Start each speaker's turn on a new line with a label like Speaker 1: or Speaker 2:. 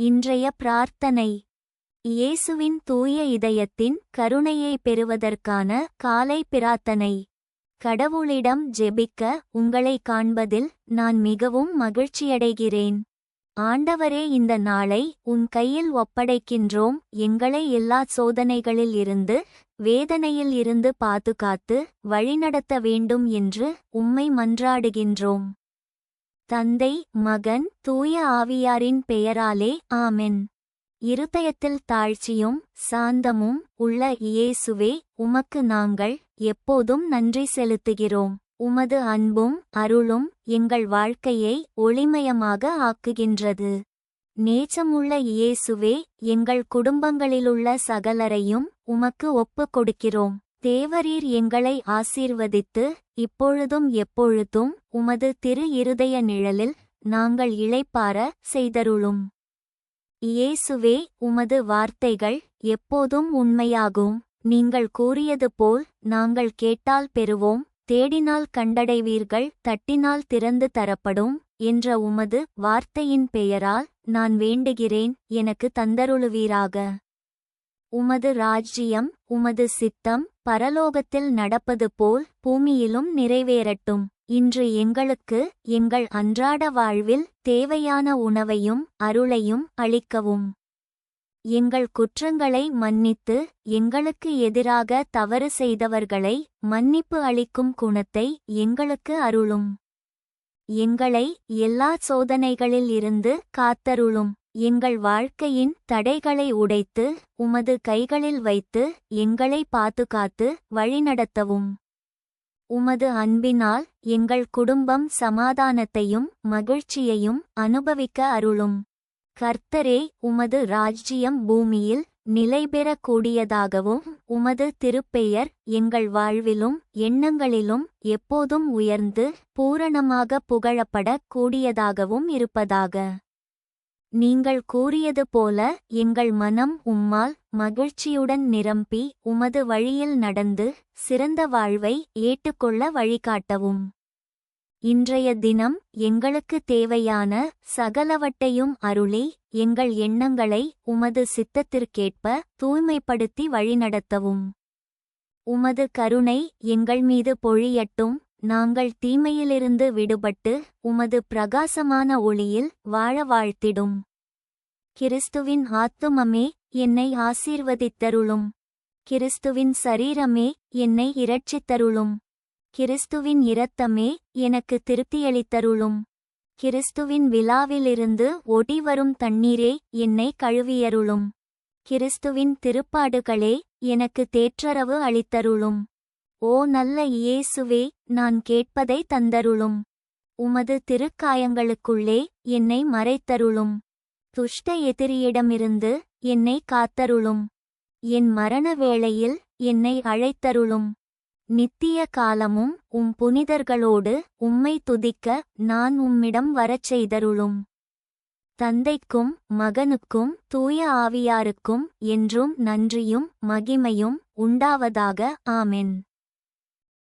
Speaker 1: இன்றைய பிரார்த்தனை. இயேசுவின் தூய இதயத்தின் கருணையை பெறுவதற்கான காலை பிரார்த்தனை. கடவுளிடம் ஜெபிக்க உங்களை காண்பதில் நான் மிகவும் மகிழ்ச்சியடைகிறேன். ஆண்டவரே இந்த நாளை உன் கையில் ஒப்படைக்கின்றோம். எங்களை எல்லா சோதனைகளில் இருந்து வேதனையில் இருந்து பாதுகாத்து வழிநடத்த வேண்டும் என்று உம்மை மன்றாடுகின்றோம். தந்தை மகன் தூய ஆவியாரின் பெயராலே ஆமென். இருதயத்தில் தாழ்ச்சியும் சாந்தமும் உள்ள இயேசுவே உமக்கு நாங்கள் எப்போதும் நன்றி செலுத்துகிறோம். உமது அன்பும் அருளும் எங்கள் வாழ்க்கையை ஒளிமயமாக ஆக்குகின்றது. நேச்சமுள்ள இயேசுவே எங்கள் குடும்பங்களிலுள்ள சகலரையும் உமக்கு ஒப்புக் கொடுக்கிறோம். தேவரீர் எங்களை ஆசீர்வதித்து இப்பொழுதும் எப்பொழுதும் உமது திரு இருதய நிழலில் நாங்கள் இழைப்பார செய்தருளும். இயேசுவே உமது வார்த்தைகள் எப்போதும் உண்மையாகும். நீங்கள் கூறியது போல் நாங்கள் கேட்டால் பெறுவோம் தேடினால் கண்டடைவீர்கள் தட்டினால் திறந்து தரப்படும் என்ற உமது வார்த்தையின் பெயரால் நான் வேண்டுகிறேன் எனக்கு தந்தருளுவீராக. உமது ராஜ்ஜியம் உமது சித்தம் பரலோகத்தில் நடப்பது போல் பூமியிலும் நிறைவேறட்டும். இன்று எங்களுக்கு எங்கள் அன்றாட வாழ்வில் தேவையான உணவையும் அருளையும் அளிக்கவும். எங்கள் குற்றங்களை மன்னித்து எங்களுக்கு எதிராக தவறு செய்தவர்களை மன்னிப்பு அளிக்கும் குணத்தை எங்களுக்கு அருளும். எங்களை எல்லா சோதனைகளில் இருந்து காத்தருளும். எங்கள் வாழ்க்கையின் தடைகளை உடைத்து உமது கைகளில் வைத்து எங்களை பாதுகாத்து வழிநடத்தவும். உமது அன்பினால் எங்கள் குடும்பம் சமாதானத்தையும் மகிழ்ச்சியையும் அனுபவிக்க அருளும். கர்த்தரே உமது ராஜ்ஜியம் பூமியில் நிலைபெறக்கூடியதாகவும் உமது திருப்பெயர் எங்கள் வாழ்விலும் எண்ணங்களிலும் எப்போதும் உயர்ந்து பூரணமாக புகழப்படக் கூடியதாகவும் இருப்பதாக. நீங்கள் கூறியது போல எங்கள் மனம் உம்மால் மகிழ்ச்சியுடன் நிரம்பி உமது வழியில் நடந்து சிறந்த வாழ்வை ஏற்றுக்கொள்ள வழிகாட்டவும். இன்றைய தினம் எங்களுக்கு தேவையான சகலவட்டையும் அருளி எங்கள் எண்ணங்களை உமது சித்தத்திற்கேற்ப தூய்மைப்படுத்தி வழிநடத்தவும். உமது கருணை எங்கள் மீது பொழியட்டும். நாங்கள் தீமையிலிருந்து விடுபட்டு உமது பிரகாசமான ஒளியில் வாழ வாழ்த்திடும். கிறிஸ்துவின் ஆத்துமமே என்னை ஆசீர்வதித்தருளும். கிறிஸ்துவின் சரீரமே என்னை இரட்சித்தருளும். கிறிஸ்துவின் இரத்தமே எனக்கு திருப்தியளித்தருளும். கிறிஸ்துவின் விழாவிலிருந்து ஒடிவரும் தண்ணீரே என்னை கழுவியருளும். கிறிஸ்துவின் திருப்பாடுகளே எனக்கு தேற்றரவு அளித்தருளும். ஓ நல்ல இயேசுவே நான் கேட்பதை தந்தருளும். உமது திருக்காயங்களுக்குள்ளே என்னை மறைத்தருளும். துஷ்ட எதிரியிடமிருந்து என்னை காத்தருளும். என் மரண வேளையில் என்னை அழைத்தருளும். நித்திய காலமும் உம் புனிதர்களோடு உம்மை துதிக்க நான் உம்மிடம் வரச் செய்தருளும். தந்தைக்கும் மகனுக்கும் தூய ஆவியாருக்கும் என்றும் நன்றியும் மகிமையும் உண்டாவதாக. ஆமென்.